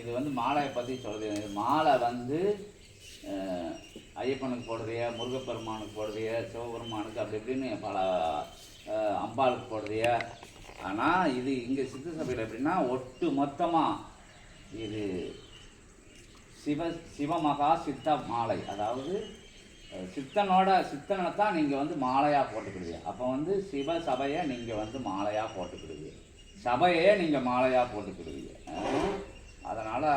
இது வந்து மாலையை பற்றி சொல்லுது இது மாலை வந்து ஐயப்பனுக்கு போடுறிய முருகப்பெருமானுக்கு போடுறிய சிவபெருமானுக்கு அப்படி இப்படின்னு பல அம்பாளுக்கு போடுறிய ஆனால் இது இங்கே சித்து சபையில் எப்படின்னா ஒட்டு மொத்தமாக இது சிவ சிவமகா சித்த மாலை. அதாவது சித்தனோட சித்தனை தான் நீங்கள் வந்து மாலையாக போட்டுக்கிடுவீங்க. அப்போ வந்து சிவ சபையை நீங்கள் வந்து மாலையாக போட்டுக்கிடுவீங்க. சபையே நீங்கள் மாலையாக போட்டுக்கிடுவீங்க. அதனால்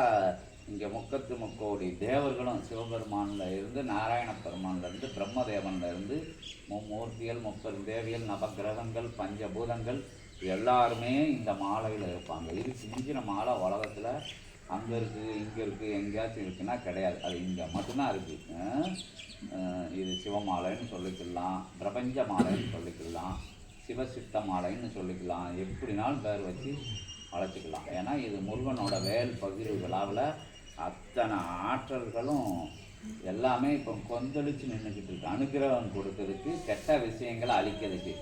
இங்கே முக்கத்து முக்கோடி தேவர்களும் சிவபெருமானில் இருந்து நாராயண பெருமான்ல இருந்து இருந்து மும்மூர்த்திகள் முப்பது தேவியல் நவகிரகங்கள் பஞ்சபூதங்கள் எல்லாருமே இந்த மாலையில் இருப்பாங்க. இது சிஞ்சின மாலை உலகத்தில் அங்கே இருக்குது இங்கே இருக்குது எங்கேயாச்சும் இருக்குன்னா கிடையாது. அது இங்கே மட்டும்தான் இருக்குது இது சிவமாலைன்னு சொல்லிக்கலாம் பிரபஞ்ச மாலைன்னு சொல்லிக்கலாம் சிவசித்த மாலைன்னு சொல்லிக்கலாம். எப்படினாலும் பேர் வச்சு அழைச்சிக்கலாம் ஏன்னா இது முருகனோட வேல் பகிர்வு விழாவில் அத்தனை ஆற்றல்களும் எல்லாமே இப்போ கொந்தளிச்சு நின்றுக்கிட்டு இருக்கு. அனுகிரகம் கொடுக்கறதுக்கு கெட்ட விஷயங்களை அழிக்கிறதுக்கு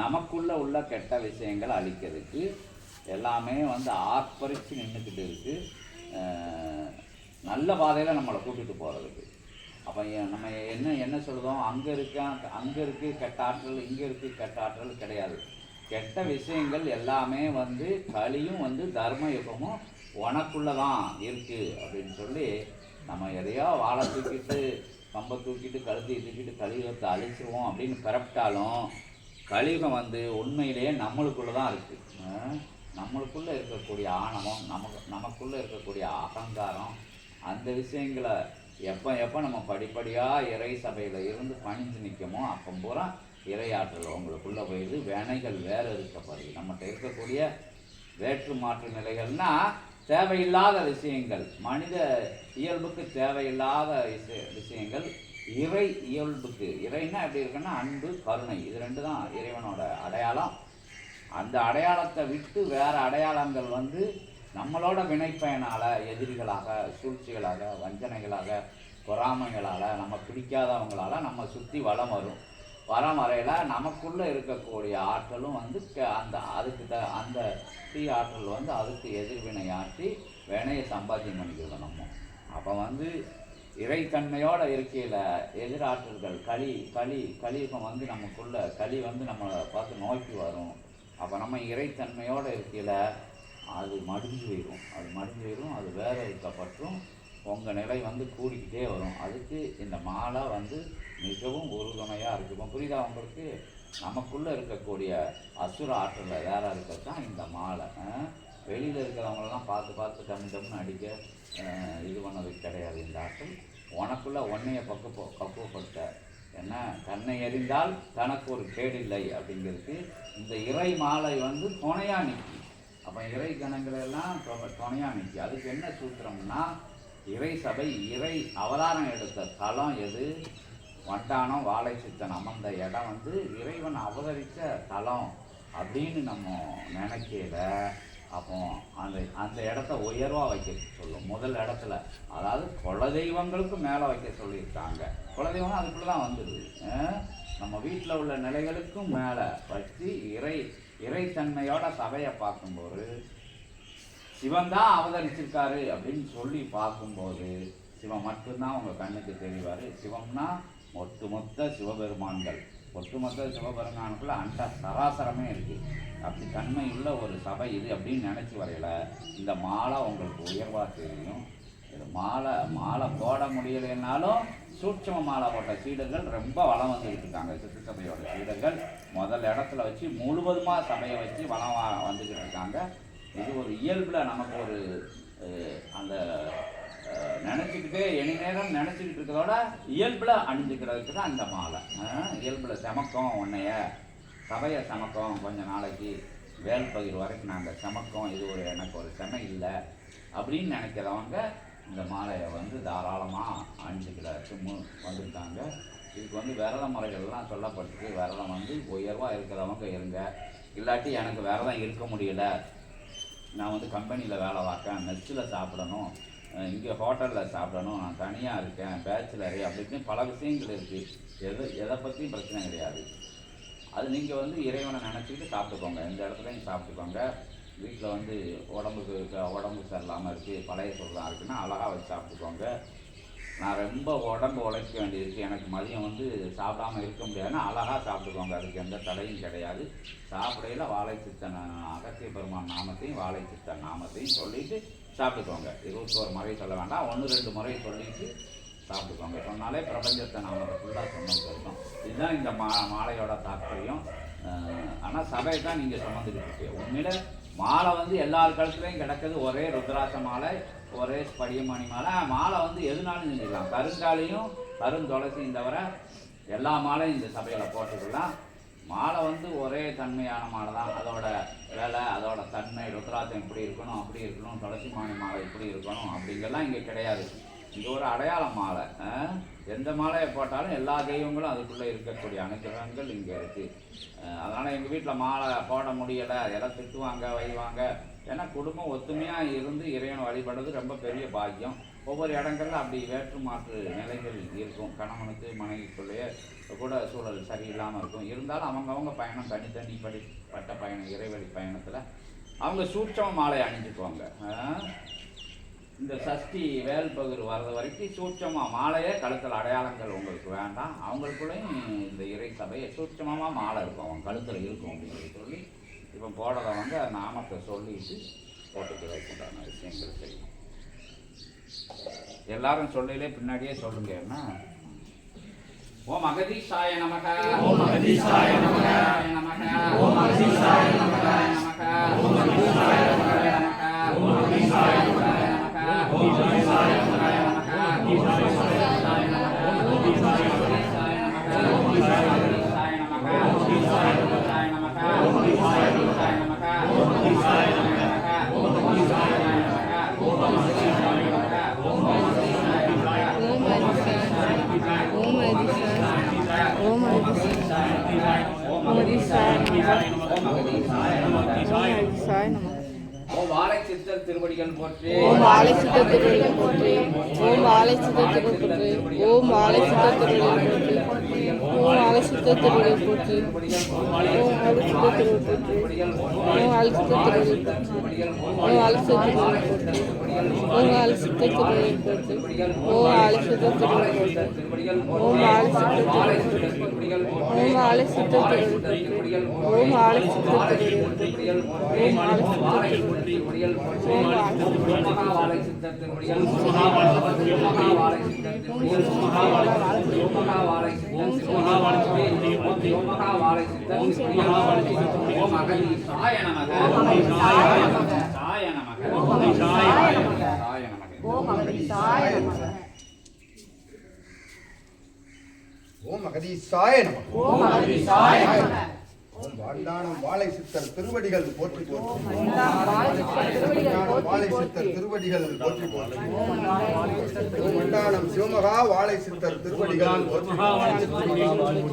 நமக்குள்ள உள்ள கெட்ட விஷயங்களை அழிக்கிறதுக்கு எல்லாமே வந்து ஆர்ப்பரித்து நின்றுக்கிட்டு இருக்கு. நல்ல பாதையில் நம்மளை கூட்டிகிட்டு போகிறதுக்கு அப்போ நம்ம என்ன என்ன சொல்லுதோம்? அங்கே இருக்க அங்கே இருக்குது கெட்ட ஆற்றல் இங்கே இருக்குது கெட்ட ஆற்றல் கிடையாது. கெட்ட விஷயங்கள் எல்லாமே வந்து கலியும் வந்து தர்ம யுகமும் உனக்குள்ள தான் இருக்குது அப்படின்னு சொல்லி நம்ம எதையோ வாழை தூக்கிட்டு கம்பை தூக்கிட்டு கழுத்தை தூக்கிட்டு கலியுகத்தை அழிச்சிருவோம் அப்படின்னு பிறப்பிட்டாலும் கலியுகம் வந்து உண்மையிலேயே நம்மளுக்குள்ள தான் இருக்குது நம்மளுக்குள்ளே இருக்கக்கூடிய ஆணவம் நமக்கு நமக்குள்ளே இருக்கக்கூடிய அகங்காரம் அந்த விஷயங்களை எப்போ எப்போ நம்ம படிப்படியாக இறை சபையில் இருந்து பணிஞ்சு நிற்கமோ அப்போ பூரா இறையாற்றல் அவங்களுக்குள்ளே போயிடுது. வினைகள் வேறு இருக்கப்படுது நம்மகிட்ட இருக்கக்கூடிய வேற்று மாற்று நிலைகள்னால் தேவையில்லாத விஷயங்கள். மனித இயல்புக்கு தேவையில்லாத விஷய விஷயங்கள். இறை இயல்புக்கு. இறைன்னா எப்படி இருக்குன்னா அன்பு கருணை. இது ரெண்டு தான் இறைவனோட அடையாளம். அந்த அடையாளத்தை விட்டு வேறு அடையாளங்கள் வந்து நம்மளோட வினைப்பயனால எதிரிகளாக சூழ்ச்சிகளாக வஞ்சனைகளாக பொறாமைகளால் நம்ம பிடிக்காதவங்களால் நம்ம சுற்றி வளம் வரும். வரமறையில் நமக்குள்ளே இருக்கக்கூடிய ஆற்றலும் வந்து அந்த அதுக்கு த அந்த தீ ஆற்றல் வந்து அதுக்கு எதிர்வினையாற்றி வினையை சம்பாத்தியம் பண்ணிக்கிறோம் நம்ம. அப்போ வந்து இறைத்தன்மையோட இருக்கையில் எதிராற்றல்கள் களி களி கலியுகம் வந்து நமக்குள்ள களி வந்து நம்மளை பார்த்து நோக்கி வரும். அப்போ நம்ம இறைத்தன்மையோடு இருக்கையில் அது மடிஞ்சு போயிடும் அது மடிஞ்சு போயிடும் அது வேற இருக்கப்பற்றும் உங்கள் நிலை வந்து கூடிக்கிட்டே வரும். அதுக்கு இந்த மாலை வந்து மிகவும் உறுதுணையாக இருக்குது புரியுதா உங்களுக்கு? நமக்குள்ளே இருக்கக்கூடிய அசுர ஆற்றலில் வேற இருக்கத்தான் இந்த மாலை. வெளியில் இருக்கிறவங்களெல்லாம் பார்த்து பார்த்து டம் டம்னு அடிக்க இது பண்ணது கிடையாது இந்த ஆற்றல். உனக்குள்ள ஒன்னைய பக்கு பக்குவப்படுத்த. என்ன? தன்னை எறிந்தால் தனக்கு ஒரு கேடில்லை அப்படிங்கிறதுக்கு இந்த இறை மாலை வந்து துணையாக நிற்கி அப்போ இறை கணங்கள் எல்லாம் துணையாக துணையா அதுக்கு என்ன சூத்திரம்னா இறை சபை இறை அவதாரம் எடுத்த தலம் எது? வட்டானம் வாழை சித்தன் அமர்ந்த இடம் வந்து இறைவன் அவதரித்த தலம் அப்படின்னு நம்ம நினைக்கையில அப்போ அந்த அந்த இடத்த உயர்வாக வைக்க சொல்லும். முதல் இடத்துல. அதாவது குலதெய்வங்களுக்கு மேலே வைக்க சொல்லியிருக்காங்க. குலதெய்வம் அதுக்குள்ளே தான் வந்துடுது நம்ம வீட்டில் உள்ள நிலைகளுக்கும் மேலே வச்சு இறை இறைத்தன்மையோட சபையை பார்க்கும்போது சிவன் தான் அவதரிச்சிருக்காரு அப்படின்னு சொல்லி பார்க்கும்போது சிவன் மட்டும்தான் உங்கள் கண்ணுக்கு தெரிவார். சிவம்னா ஒட்டுமொத்த சிவபெருமான்கள். ஒட்டுமொத்த சிவபெருமானுக்குள்ள அந்த சராசரமே இருக்கு. அப்படி தன்மையுள்ள உள்ள ஒரு சபை இது அப்படின்னு நினச்சி வரையில. இந்த மாலை உங்களுக்கு உயர்வாக தெரியும். இது மாலை மாலை போட முடியலைன்னாலும் சூட்சம மாலை போட்ட சீடர்கள் ரொம்ப வளம் வந்துக்கிட்டு இருக்காங்க. சித்து சபையோட சீடர்கள் முதல் இடத்துல வச்சு முழுவதுமாக சபையை வச்சு வளம் வந்துக்கிட்டு இருக்காங்க. இது ஒரு இயல்பில் நமக்கு ஒரு அந்த நினச்சிக்கிட்டு எனி நேரம் நினச்சிக்கிட்டு இருக்கிறதோட இயல்பில் அணிஞ்சிக்கிறதுக்கு தான் இந்த மாலை. இயல்பில் சமக்கம் உன்னைய சபையை சமக்கம் கொஞ்ச நாளைக்கு வேல் பகிர் வரைக்கும் நாங்கள் சமக்கம் இது ஒரு எனக்கு ஒரு செமை இல்லை அப்படின்னு நினைக்கிறவங்க இந்த மாலையை வந்து தாராளமாக அணிஞ்சிக்கிறதுக்கு மு வந்திருக்காங்க. இதுக்கு வந்து விரத முறைகள்லாம் சொல்லப்பட்டிருக்கு. விரதம் வந்து உயர்வாக இருக்கிறவங்க இருங்க. இல்லாட்டி எனக்கு விரதம் இருக்க முடியல. நான் வந்து கம்பெனியில் வேலை பார்க்கேன் மெஸ்ஸில் சாப்பிடணும். இங்கே ஹோட்டலில் சாப்பிடணும். நான் தனியாக இருக்கேன் பேச்சுலரு அப்படின்னு பல விஷயங்கள் இருக்குது எது எதை பற்றியும் பிரச்சனை கிடையாது. அது நீங்கள் வந்து இறைவனை நினச்சிக்கிட்டு சாப்பிட்டுக்கோங்க. எந்த இடத்துலையும் சாப்பிட்டுக்கோங்க. வீட்டில் வந்து உடம்புக்கு உடம்பு சரியில்லாமல் இருக்குது பழைய சொல்லலாம் இருக்குன்னா அழகாக வச்சு சாப்பிட்டுக்கோங்க. நான் ரொம்ப உடம்பு உழைக்க வேண்டியிருக்கு. எனக்கு மதியம் வந்து சாப்பிடாம இருக்க முடியாதுன்னா அழகாக சாப்பிட்டுக்கோங்க. அதுக்கு எந்த தடையும் கிடையாது. சாப்பிடையில் வாழை சித்தன் அகத்திய பெருமான் நாமத்தையும் வாழை சித்தன் நாமத்தையும் சொல்லிட்டு சாப்பிட்டுக்கோங்க. இருபத்தோரு முறை சொல்ல வேண்டாம். ஒன்று ரெண்டு முறை சொல்லிட்டு சாப்பிட்டுக்கோங்க. சொன்னாலே பிரபஞ்சத்தை நாம ஃபுல்லாக சொன்னது அர்த்தம் இதுதான் இந்த மா மாலையோட தாற்பயம். ஆனால் சபை தான் நீங்கள் சுமந்துக்கிட்டு இருக்கீங்க உண்மையில மாலை வந்து எல்லார் கழுத்துலையும் கிடக்குது. ஒரே ருத்ராட்ச மாலை ஒரே ஸ்படியமணி மாலை. மாலை வந்து எதுனாலும் செஞ்சுக்கலாம். கருங்காலையும் கருந்துளசியும் தவிர எல்லா மாலையும் இந்த சபையில் போட்டுக்கலாம் மாலை வந்து ஒரே தன்மையான மாலை தான். அதோட வேலை அதோட தன்மை ருத்ராட்சம் இப்படி இருக்கணும் அப்படி இருக்கணும் துளசி மாணி மாலை இப்படி இருக்கணும் அப்படிங்கெல்லாம் இங்கே கிடையாது. இங்கே ஒரு அடையாள மாலை. எந்த மாலையை போட்டாலும் எல்லா தெய்வங்களும் அதுக்குள்ளே இருக்கக்கூடிய அனுகிரகங்கள் இங்கே இருக்குது அதனால் எங்கள் வீட்டில் மாலை போட முடியலை எல்லாம் திட்டுவாங்க வைவாங்க ஏன்னா குடும்பம் ஒத்துமையாக இருந்து இறைவன் வழிபடுறது ரொம்ப பெரிய பாக்கியம். ஒவ்வொரு இடங்கள்ல அப்படி வேற்று மாற்று நிலைகள் இருக்கும். கணவனுக்கு மனைவிக்குள்ளேயே கூட சூழல் சரியில்லாமல் இருக்கும். இருந்தாலும் அவங்கவங்க பயணம் தனித்தனி படி பட்ட பயணம் இறைவழி பயணத்தில் அவங்க சூட்சம மாலை அணிஞ்சுக்குவாங்க. இந்த சஷ்டி வேல் பகுர் வர்றது வரைக்கும் சூட்சமாக மாலையே கழுத்தில் அடையாளங்கள் உங்களுக்கு வேண்டாம். அவங்களுக்குள்ளேயும் இந்த இறை சபையை சூட்சமாக மாலை இருக்கும். அவங்க கழுத்தில் இருக்கும் அப்படின்னு சொல்லி இப்போ போடுறத வந்து நாமத்தை சொல்லிட்டு போட்டுக்கு வைக்கின்றான விஷயங்கள் செய்யும். எல்லாரும் சொல்லையிலே பின்னாடியே சொல்லுங்க என்ன? ஓம் அகதீஷாய நமக. ஓம் அகதீஷாய நமக. நமக. ஓம் அகதீஷாய நமக. நமக ஓம் அகதீஷாய நமக. நமக ஓம் அகதீஷாய சித்தர் திருவடிகள் போற்றி. ஓம் வாழை சித்த திருவடிகள் போற்றி. ஓம் வாழை சித்த திருவடி போற்றி. ஓம் வாழை சித்த திருவடிகள் போற்றி. ஓம் வாழை சித்த திருவடிகள் போற்றி. ஓம் வாழை சித்த திருவடி போற்றி. ஓம் போற்றி. ஓம் போற்றி ஓம் போற்றி. ஓம் ஆலை சுத்த திருவடிகள் ஓம் ஆலை சுத்த திருவடிகள் ஓம் ஆலை சுத்த திருவடிகள் ஓம் ஆலை சுத்த திருவடிகள் ஓம் ஆலை சுத்த திருவடிகள் ஓம் ஆலை சுத்த திருவடிகள் ஓம் ஓம் அகலி சாய நமக சாய நமக சாய நமக ஓம் அகதீசாய நம ஓம் அகதீசாய நம ஓம் வாண்டானம் வாழை சித்தர் திருவடிகள் போற்றி போற்றி. வாழை சித்தர் திருவடிகள் போற்றி போற்றி. ஓம் வண்டானம் சிவமகா வாழை சித்தர் திருவடிகள் போற்றி போற்றி.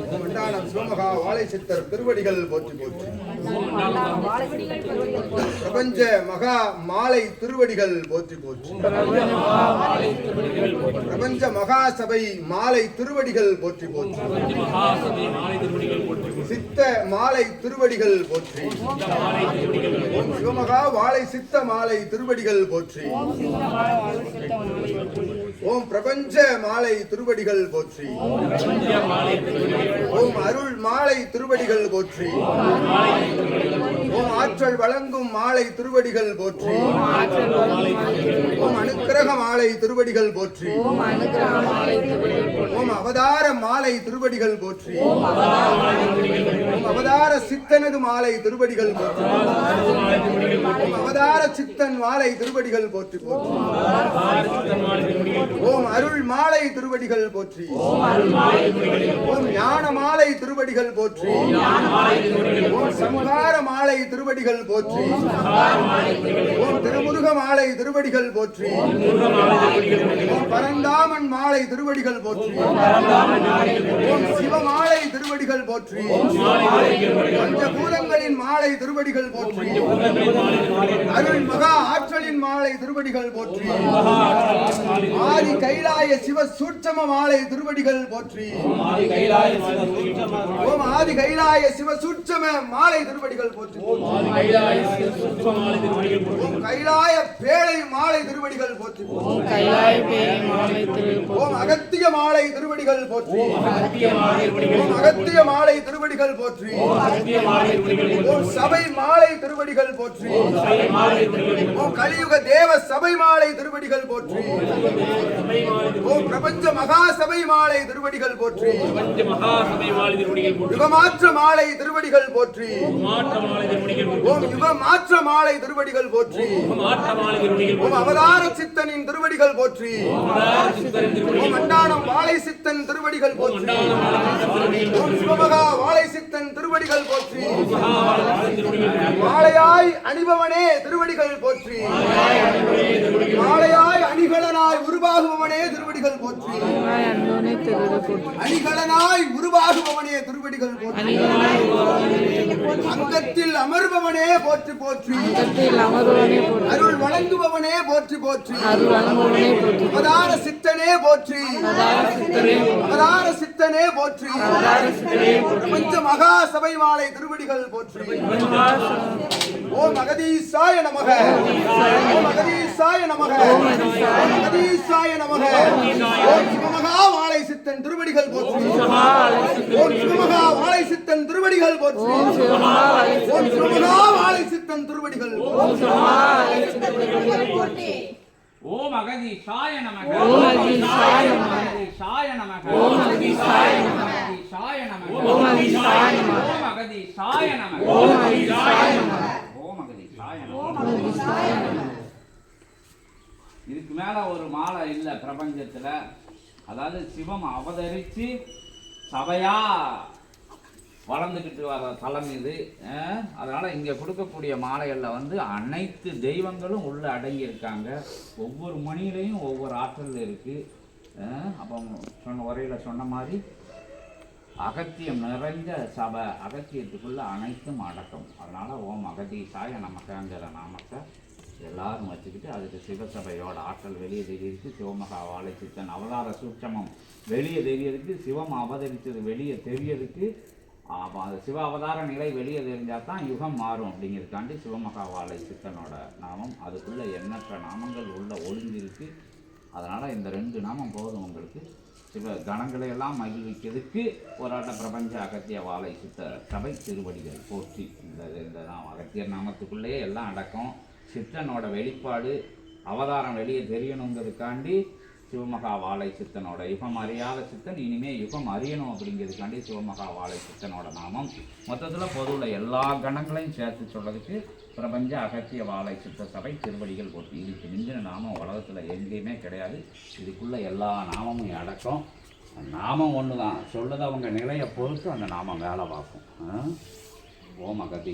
ஓம் வண்டானம் சிவமகா வாழை சித்தர் திருவடிகள் போற்றி போற்றி. பிரபஞ்ச மகா மாலை திருவடிகள் போற்றி போற்றி. பிரபஞ்ச மகா சபை மாலை திருவடிகள் போற்றி போற்றி. சித்த மாலை திருவடிகள் போற்றி. சிவமகா வாழை சித்த மாலை திருவடிகள் போற்றி. ஓம் பிரபஞ்ச மாலை திருவடிகள் போற்றி. ஓம் அருள் மாலை திருவடிகள் போற்றி. ஓம் ஆற்றல் வழங்கும் மாலை திருவடிகள் போற்றி ஓம் அனுக்கிரக மாலை திருவடிகள் போற்றி ஓம் அவதார மாலை திருவடிகள் போற்றி ஓம் அவதார சித்தனது மாலை திருவடிகள் போற்றி ஓம் அவதார சித்தன் மாலை திருவடிகள் போற்றி போற்றி ஓம் அருள் மாலை திருவடிகள் போற்றி ஓம் ஞான மாலை திருவடிகள் போற்றி ஓம் சம்ஹார மாலை திருவடிகள் போற்றி ஓம் திருமுருக மாலை திருவடிகள் போற்றி ஓம் பரந்தாமன் மாலை திருவடிகள் போற்றி ஓம் சிவமாலை திருவடிகள் போற்றி பஞ்சபூதங்களின் மாலை திருவடிகள் போற்றி அருள் மகா ஆற்றலின் மாலை திருவடிகள் போற்றி ஆதி கைலாய சிவ சூட்சம மாலை திருவடிகள் போற்றி ஓம் ஆதி கைலாய சிவ சூட்சம மாலை திருவடிகள் போற்றி கைலாய பேழை மாலை திருவடிகள் போற்றி கைலாய பேரை மாலை ஓம் அகத்திய மாலை திருவடிகள் போற்றி ஓம் அகத்திய மாலை திருவடிகள் போற்றி ஓம் சபை மாலை திருவடிகள் போற்றி ஓம் கலியுக தேவ சபை மாலை திருவடிகள் போற்றி ஓம் பிரபஞ்ச மகா சபை மாலை திருவடிகள் போற்றி யுகமாற்ற மாலை திருவடிகள் போற்றி மாற்ற மாலை மாற்ற மாலை திருவடிகள் போற்றி. ஓம் அவதார சித்தனின் திருவடிகள் போற்றி. ஓம் அண்டானம் வாழை சித்தன் திருவடிகள் போற்றி. ஓம் சிவமகா வாழை சித்தன் திருவடிகள் போற்றி. மாலையாய் அணிபவனே திருவடிகள் போற்றி. மாலையாய் அணிகலனாய் உருவாகுபவனே திருவடிகள் போற்றி. அணிகலனாய் உருவாகுபவனே திருவடிகள் போற்றி. அங்கத்தில் அமர்பவனே போற்றி போற்றி. கத்தில் அமர்வனே போற்றி. அருள் வழங்குபவனே போற்றி போற்றி. அருள் வழங்குவனே போற்றி. அவதார சித்தனே போற்றி. அவதார சித்தனே போற்றி. பிரபஞ்ச மகா சபை. மாலை திருவடிகள் போற்றி ஓம் அகதீசாய நமக. ஓம் அகதீசாய நமக. ஓம் அகதீசாய நமக. ஓம் சிவமகா வாழை சித்தன் திருவடிகள் போற்றி ஓம் சிவமகா வாழை சித்தன் திருவடிகள் போற்றி ஓம் சிவமகா வாழை சித்தன் திருவடிகள் ஓம் அகதி சாய நமக ஓம் அகதீசாய நமக. சாய நமக ஓம் அகதீசாய நமக. சாய நமக ஓம் அகதீசாய நமக. ஓம் அகதி சாய நமக ஓம் அகதீசாய நமக. ஓம் அகதி சாய நமக இதுக்கு மேல ஒரு மாலை இல்ல பிரபஞ்சத்துல அதாவது சிவம் அவதரிச்சு சபையா வளர்ந்துக்கிட்டு வர தளம் இது. அதனால் இங்கே கொடுக்கக்கூடிய மாலைகளில் வந்து அனைத்து தெய்வங்களும் உள்ளே அடங்கி இருக்காங்க ஒவ்வொரு மணியிலையும் ஒவ்வொரு ஆற்றல் இருக்குது அப்போ சொன்ன உரையில் சொன்ன மாதிரி அகத்தியம் நிறைந்த சபை அகத்தியத்துக்குள்ளே அனைத்தும் அடக்கம். அதனால் ஓம் அகதீசாய நமக்கங்கிற நாமத்தை எல்லாரும் வச்சுக்கிட்டு அதுக்கு சிவசபையோட ஆற்றல் வெளியே தெரியிருக்கு சிவமகா வாழை சித்தன் அவதார சூட்சமம் வெளியே தெரியறதுக்கு சிவம் அவதரித்தது வெளியே தெரியறதுக்கு அப்போ அது சிவ அவதார நிலை வெளியே தெரிஞ்சால் தான் யுகம் மாறும் அப்படிங்கிறதுக்காண்டி சிவமகா வாழை சித்தனோட நாமம். அதுக்குள்ள எண்ணற்ற நாமங்கள் உள்ள ஒளிஞ்சிருக்கு. அதனால் இந்த ரெண்டு நாமம் போதும் உங்களுக்கு. சிவ கணங்களை எல்லாம் மகிழ்விக்கிறதுக்கு போராட்ட பிரபஞ்ச அகத்திய வாழை சித்த சபை திருவடிகள் போற்றி இந்த இந்த நாம் அகத்தியர் நாமத்துக்குள்ளேயே எல்லாம் அடக்கம். சித்தனோட வெளிப்பாடு அவதாரம் வெளியே தெரியணுங்கிறதுக்காண்டி சிவமகா வாழை சித்தனோட யுகம் அறியாத சித்தன் இனிமே யுகம் அறியணும் அப்படிங்கிறதுக்காண்டி சிவமகா வாழை சித்தனோட நாமம். மொத்தத்தில் பொதுவில் எல்லா கணங்களையும் சேர்த்து சொல்றதுக்கு பிரபஞ்ச அகத்திய வாழை சித்த சபை திருவடிகள் போட்டு. இதுக்கு மிஞ்சின நாமம் உலகத்தில் எங்கேயுமே கிடையாது. இதுக்குள்ள எல்லா நாமமும் அடக்கம். நாமம் ஒன்று தான் சொல்லுது அவங்க நிலையை பொறுத்து அந்த நாமம் வேலை பார்க்கும். ஆ? ஓம் அகதி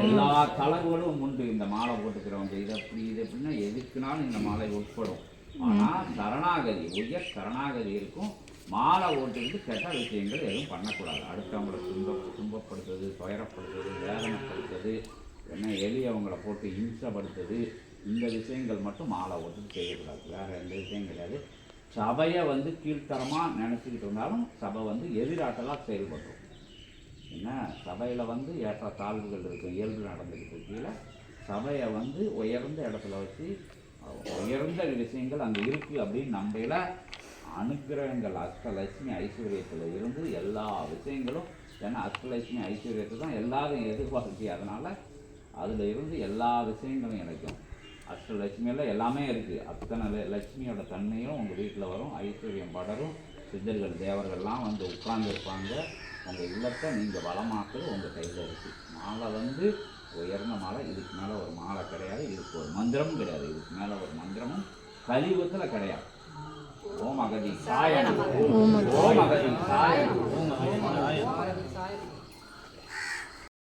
எல்லா தளவுகளும் உண்டு இந்த மாலை போட்டுக்கிறவங்க. இது அப்படி இது எப்படின்னா எதுக்குனாலும் இந்த மாலை உட்படும். ஆனா சரணாகதி உயர் சரணாகதி இருக்கும். மாலை ஓட்டுக்கிட்டு கெட்ட விஷயங்கள் எதுவும் பண்ணக்கூடாது. அடுத்தவங்களை துன்ப துன்பப்படுத்துறது துயரப்படுத்துறது வேதனைப்படுத்துறது என்ன எளியவங்களை போட்டு இம்சப்படுத்துறது இந்த விஷயங்கள் மட்டும் மாலை ஓட்டுட்டு செய்யக்கூடாது. வேற எந்த விஷயம் கிடையாது. சபையை வந்து கீழ்த்தரமாக நினச்சிக்கிட்டு இருந்தாலும் சபை வந்து எதிராட்டலாக செயல்படும். என்ன? சபையில் வந்து ஏற்ற தாழ்வுகள் இருக்கும் இயல்பு நடந்துக்கிட்டு கீழே. சபையை வந்து உயர்ந்த இடத்துல வச்சு உயர்ந்த விஷயங்கள் அங்கே இருக்குது அப்படின்னு நம்பையில் அனுக்கிரகங்கள் அஷ்டலட்சுமி ஐஸ்வர்யத்தில் இருந்து எல்லா விஷயங்களும் ஏன்னா அஷ்டலட்சுமி ஐஸ்வர்யத்தை தான் எல்லாரும் எதிர்பார்த்து அதனால் அதில் இருந்து எல்லா விஷயங்களும் கிடைக்கும் அஷ்டலட்சுமியில் எல்லாமே இருக்குது அத்தனை லட்சுமியோட தன்மையும் உங்கள் வீட்டில் வரும். ஐஸ்வர்யம் படரும். சித்தர்கள் தேவர்கள்லாம் வந்து உட்கார்ந்துருப்பாங்க. உங்கள் இல்லத்தை நீங்கள் வளமாக்குறது உங்கள் கையில் இருக்குது மாலை வந்து உயர்ந்த மாலை இதுக்கு மேலே ஒரு மாலை கிடையாது. இதுக்கு ஒரு மந்திரமும் கிடையாது. இதுக்கு மேலே ஒரு மந்திரமும் கலியுகத்தில் கிடையாது. ஓம் அகதி சாயனம். ஓம் அகதி சாயனம். ஓம் அகதி சாயனம்.